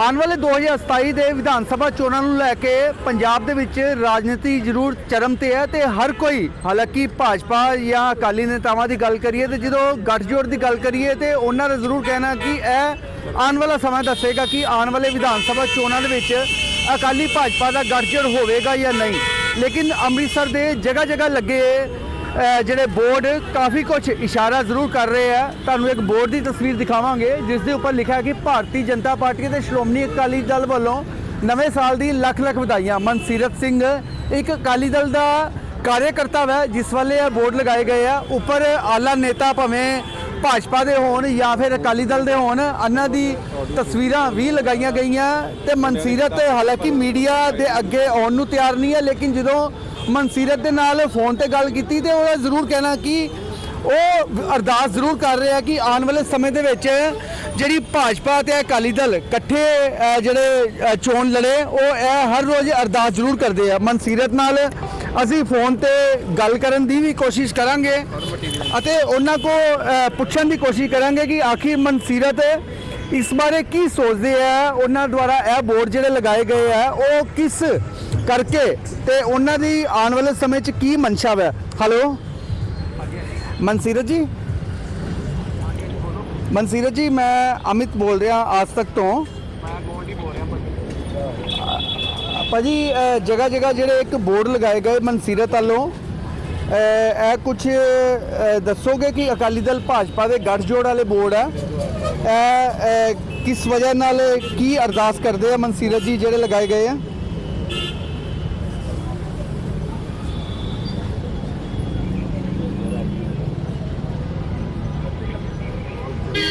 ਆਉਣ ਵਾਲੇ 2027 ਦੇ ਵਿਧਾਨ ਸਭਾ ਚੋਣਾਂ ਨੂੰ ਲੈ ਕੇ ਪੰਜਾਬ ਦੇ ਵਿੱਚ ਰਾਜਨੀਤੀ ਜ਼ਰੂਰ ਚਰਮ ਤੇ ਹੈ ਤੇ ਹਰ ਕੋਈ, ਹਾਲਾਂਕਿ ਭਾਜਪਾ ਜਾਂ ਅਕਾਲੀ ਨੇਤਾਵਾਂ ਦੀ ਗੱਲ ਕਰੀਏ ਤੇ ਜਦੋਂ ਗੱਠਜੋੜ ਦੀ ਗੱਲ ਕਰੀਏ ਤੇ ਉਹਨਾਂ ਦਾ ਜ਼ਰੂਰ ਕਹਿਣਾ ਕਿ ਇਹ ਆਉਣ ਵਾਲਾ ਸਮਾਂ ਦੱਸੇਗਾ ਕਿ ਆਉਣ ਵਾਲੇ ਵਿਧਾਨ ਸਭਾ ਚੋਣਾਂ ਦੇ ਵਿੱਚ ਅਕਾਲੀ ਭਾਜਪਾ ਦਾ ਗੱਠਜੋੜ ਹੋਵੇਗਾ ਜਾਂ ਨਹੀਂ। ਲੇਕਿਨ ਅੰਮ੍ਰਿਤਸਰ ਦੇ ਜਗ੍ਹਾ ਜਗ੍ਹਾ ਲੱਗੇ ਜਿਹੜੇ ਬੋਰਡ ਕਾਫੀ ਕੁਝ ਇਸ਼ਾਰਾ ਜ਼ਰੂਰ ਕਰ ਰਹੇ ਆ। ਤੁਹਾਨੂੰ ਇੱਕ ਬੋਰਡ ਦੀ ਤਸਵੀਰ ਦਿਖਾਵਾਂਗੇ, ਜਿਸ ਦੇ ਉੱਪਰ ਲਿਖਿਆ ਕਿ ਭਾਰਤੀ ਜਨਤਾ ਪਾਰਟੀ ਤੇ ਸ਼੍ਰੋਮਣੀ ਅਕਾਲੀ ਦਲ ਵੱਲੋਂ ਨਵੇਂ ਸਾਲ ਦੀ ਲੱਖ ਲੱਖ ਵਧਾਈਆਂ। ਮਨਸੀਰਤ ਸਿੰਘ ਇੱਕ ਅਕਾਲੀ ਦਲ ਦਾ ਕਾਰਜਕਰਤਾ ਹੈ ਜਿਸ ਵੱਲੇ ਇਹ ਬੋਰਡ ਲਗਾਏ ਗਏ ਆ। ਉੱਪਰ ਆਲਾ ਨੇਤਾ ਭਾਵੇਂ ਭਾਜਪਾ ਦੇ ਹੋਣ ਜਾਂ ਫਿਰ ਅਕਾਲੀ ਦਲ ਦੇ ਹੋਣ, ਇਹਨਾਂ ਦੀ ਤਸਵੀਰਾਂ ਵੀ ਲਗਾਈਆਂ ਗਈਆਂ ਤੇ ਮਨਸੀਰਤ ਹਾਲਾਂਕਿ ਮੀਡੀਆ ਦੇ ਅੱਗੇ ਆਉਣ ਨੂੰ ਤਿਆਰ ਨਹੀਂ ਹੈ, ਲੇਕਿਨ ਜਦੋਂ ਮਨਸੀਰਤ ਦੇ ਨਾਲ ਫੋਨ ਤੇ ਗੱਲ ਕੀਤੀ ਤੇ ਉਹਦਾ ਜ਼ਰੂਰ ਕਹਿਣਾ ਕਿ ਉਹ ਅਰਦਾਸ ਜ਼ਰੂਰ ਕਰ ਰਿਹਾ ਕਿ ਆਉਣ ਵਾਲੇ ਸਮੇਂ ਦੇ ਵਿੱਚ ਜਿਹੜੀ ਭਾਜਪਾ ਤੇ ਅਕਾਲੀ ਦਲ ਇਕੱਠੇ ਜਿਹੜੇ ਚੋਣ ਲੜੇ, ਉਹ ਇਹ ਹਰ ਰੋਜ਼ ਅਰਦਾਸ ਜ਼ਰੂਰ ਕਰਦੇ ਆ। ਮਨਸੀਰਤ ਨਾਲ ਅਸੀਂ ਫੋਨ ਤੇ ਗੱਲ ਕਰਨ ਦੀ ਵੀ ਕੋਸ਼ਿਸ਼ ਕਰਾਂਗੇ ਅਤੇ ਉਹਨਾਂ ਕੋ ਪੁੱਛਣ ਦੀ ਕੋਸ਼ਿਸ਼ ਕਰਾਂਗੇ ਕਿ ਆਖਿਰ ਮਨਸੀਰਤ ਇਸ ਬਾਰੇ ਕੀ ਸੋਚਦੇ ਆ? ਉਹਨਾਂ ਦੁਆਰਾ ਇਹ ਬੋਰਡ ਜਿਹੜੇ ਲਗਾਏ ਗਏ ਆ, ਉਹ ਕਿਸ ਕਰਕੇ ਤੇ ਉਹਨਾਂ ਦੀ ਆਉਣ ਵਾਲੇ ਸਮੇਂ 'ਚ ਕੀ ਮਨਸ਼ਾ ਹੈ ਹੈਲੋ ਮਨਸੀਰਤ ਜੀ? ਮਨਸੀਰਤ ਜੀ, ਮੈਂ ਅਮਿਤ ਬੋਲ ਰਿਹਾ ਆਜ ਤੱਕ ਤੋਂ ਮੈਂ ਗੋਲਡੀ ਬੋਲ ਰਿਹਾ ਭਾਜੀ ਭਾਜੀ ਜਗ੍ਹਾ ਜਗ੍ਹਾ ਜਿਹੜੇ ਇੱਕ ਬੋਰਡ ਲਗਾਏ ਗਏ ਮਨਸੀਰਤ ਵੱਲੋਂ। ਇਹ ਕੁਝ ਦੱਸੋਗੇ ਕਿ ਅਕਾਲੀ ਦਲ ਭਾਜਪਾ ਦੇ ਗੱਠਜੋੜ ਵਾਲੇ ਬੋਰਡ ਆ? ਇਹ ਕਿਸ ਵਜ੍ਹਾ ਨਾਲ ਕੀ ਅਰਦਾਸ ਕਰਦੇ ਆ ਮਨਸੀਰਤ ਜੀ ਜਿਹੜੇ ਲਗਾਏ ਗਏ ਆ?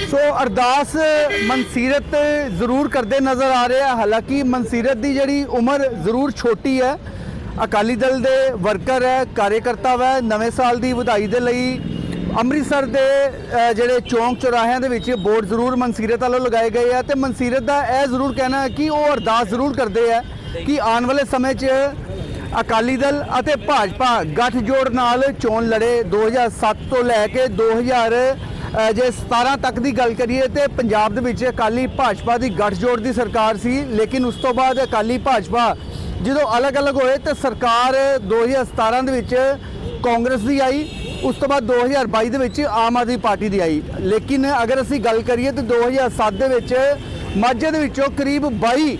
ਸੋ ਅਰਦਾਸ ਮਨਸੀਰਤ ਜ਼ਰੂਰ ਕਰਦੇ ਨਜ਼ਰ ਆ ਰਹੇ ਆ ਹਾਲਾਂਕਿ ਮਨਸੀਰਤ ਦੀ ਜਿਹੜੀ ਉਮਰ ਜ਼ਰੂਰ ਛੋਟੀ ਹੈ। ਅਕਾਲੀ ਦਲ ਦੇ ਵਰਕਰ ਹੈ ਕਾਰਜਕਰਤਾ ਹੈ ਨਵੇਂ ਸਾਲ ਦੀ ਵਧਾਈ ਦੇ ਲਈ ਅੰਮ੍ਰਿਤਸਰ ਦੇ ਜਿਹੜੇ ਚੌਂਕ ਚੌਰਾਹਿਆਂ ਦੇ ਵਿੱਚ ਬੋਰਡ ਜ਼ਰੂਰ ਮਨਸੀਰਤ ਵੱਲੋਂ ਲਗਾਏ ਗਏ ਆ ਤੇ ਮਨਸੀਰਤ ਦਾ ਇਹ ਜ਼ਰੂਰ ਕਹਿਣਾ ਹੈ ਕਿ ਉਹ ਅਰਦਾਸ ਜ਼ਰੂਰ ਕਰਦੇ ਆ ਕਿ ਆਉਣ ਵਾਲੇ ਸਮੇਂ 'ਚ ਅਕਾਲੀ ਦਲ ਅਤੇ ਭਾਜਪਾ ਗੱਠਜੋੜ ਨਾਲ ਚੋਣ ਲੜੇ 2007 ਤੋਂ ਲੈ ਕੇ 2000 ਅ, ਜੇ 17 ਤੱਕ ਦੀ ਗੱਲ ਕਰੀਏ ਤੇ ਪੰਜਾਬ ਦੇ ਵਿੱਚ ਅਕਾਲੀ ਭਾਜਪਾ ਦੀ ਗੱਠਜੋੜ ਦੀ ਸਰਕਾਰ ਸੀ, ਲੇਕਿਨ ਉਸ ਤੋਂ ਬਾਅਦ ਅਕਾਲੀ ਭਾਜਪਾ ਜਦੋਂ ਅਲੱਗ-ਅਲੱਗ ਹੋਏ ਤੇ ਸਰਕਾਰ 2017 ਦੇ ਵਿੱਚ ਕਾਂਗਰਸ ਦੀ ਆਈ, ਉਸ ਤੋਂ ਬਾਅਦ 2022 ਦੇ ਵਿੱਚ ਆਮ ਆਦਮੀ ਪਾਰਟੀ ਦੀ ਆਈ। ਲੇਕਿਨ ਅਗਰ ਅਸੀਂ ਗੱਲ ਕਰੀਏ ਤੇ 2007 ਦੇ ਵਿੱਚ ਮਾਝੇ ਦੇ ਵਿੱਚੋਂ ਕਰੀਬ 22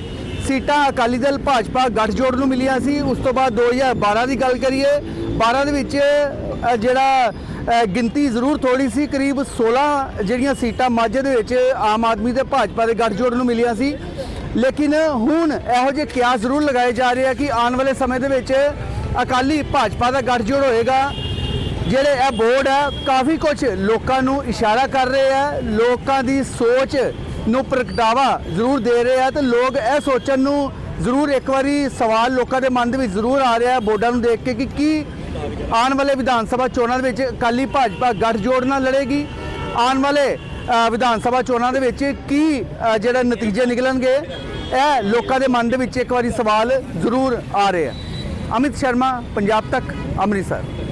ਸੀਟਾਂ ਅਕਾਲੀ ਦਲ ਭਾਜਪਾ ਗੱਠਜੋੜ ਨੂੰ ਮਿਲੀਆਂ ਸੀ, ਉਸ ਤੋਂ ਬਾਅਦ 2012 ਦੀ ਗੱਲ ਕਰੀਏ 12 ਦੇ ਵਿੱਚ ਜਿਹੜਾ ਗਿਣਤੀ ਜ਼ਰੂਰ ਥੋੜੀ ਸੀ, ਕਰੀਬ 16 ਜਿਹੜੀਆਂ ਸੀਟਾਂ ਮਾਝੇ ਦੇ ਵਿੱਚ ਆਮ ਆਦਮੀ ਤੇ ਭਾਜਪਾ ਦੇ ਗੱਠਜੋੜ ਨੂੰ ਮਿਲੀਆਂ ਸੀ। ਲੇਕਿਨ ਹੁਣ ਇਹੋ ਜਿਹੇ ਕਿਆਸ ਜ਼ਰੂਰ ਲਗਾਏ ਜਾ ਰਹੇ ਆ ਕਿ ਆਉਣ ਵਾਲੇ ਸਮੇਂ ਦੇ ਵਿੱਚ ਅਕਾਲੀ ਭਾਜਪਾ ਦਾ ਗੱਠਜੋੜ ਹੋਏਗਾ। ਜਿਹੜੇ ਇਹ ਬੋਰਡ ਹੈ ਕਾਫੀ ਕੁਝ ਲੋਕਾਂ ਨੂੰ ਇਸ਼ਾਰਾ ਕਰ ਰਹੇ ਆ, ਲੋਕਾਂ ਦੀ ਸੋਚ ਨੂੰ ਪ੍ਰਗਟਾਵਾ ਜ਼ਰੂਰ ਦੇ ਰਹੇ ਆ ਤੇ ਲੋਕ ਇਹ ਸੋਚਣ ਨੂੰ ਜ਼ਰੂਰ ਇੱਕ ਵਾਰੀ ਸਵਾਲ ਲੋਕਾਂ ਦੇ ਮਨ ਦੇ ਵਿੱਚ ਜ਼ਰੂਰ ਆ ਰਿਹਾ, ਬੋਰਡਾਂ ਨੂੰ ਦੇਖ ਕੇ ਕਿ ਕੀ ਆਉਣ ਵਾਲੇ ਵਿਧਾਨ ਸਭਾ ਚੋਣਾਂ ਦੇ ਵਿੱਚ ਅਕਾਲੀ ਭਾਜਪਾ ਗੱਠਜੋੜ ਨਾਲ ਲੜੇਗੀ। ਆਉਣ ਵਾਲੇ ਵਿਧਾਨ ਸਭਾ ਚੋਣਾਂ ਦੇ ਵਿੱਚ ਕੀ ਅ, ਜਿਹੜਾ ਨਤੀਜੇ ਨਿਕਲਣਗੇ ਇਹ ਲੋਕਾਂ ਦੇ ਮਨ ਦੇ ਵਿੱਚ ਇੱਕ ਵਾਰੀ ਸਵਾਲ ਜ਼ਰੂਰ ਆ ਰਹੇ ਆ। ਅਮਿਤ ਸ਼ਰਮਾ ਪੰਜਾਬ ਤੱਕ ਅੰਮ੍ਰਿਤਸਰ।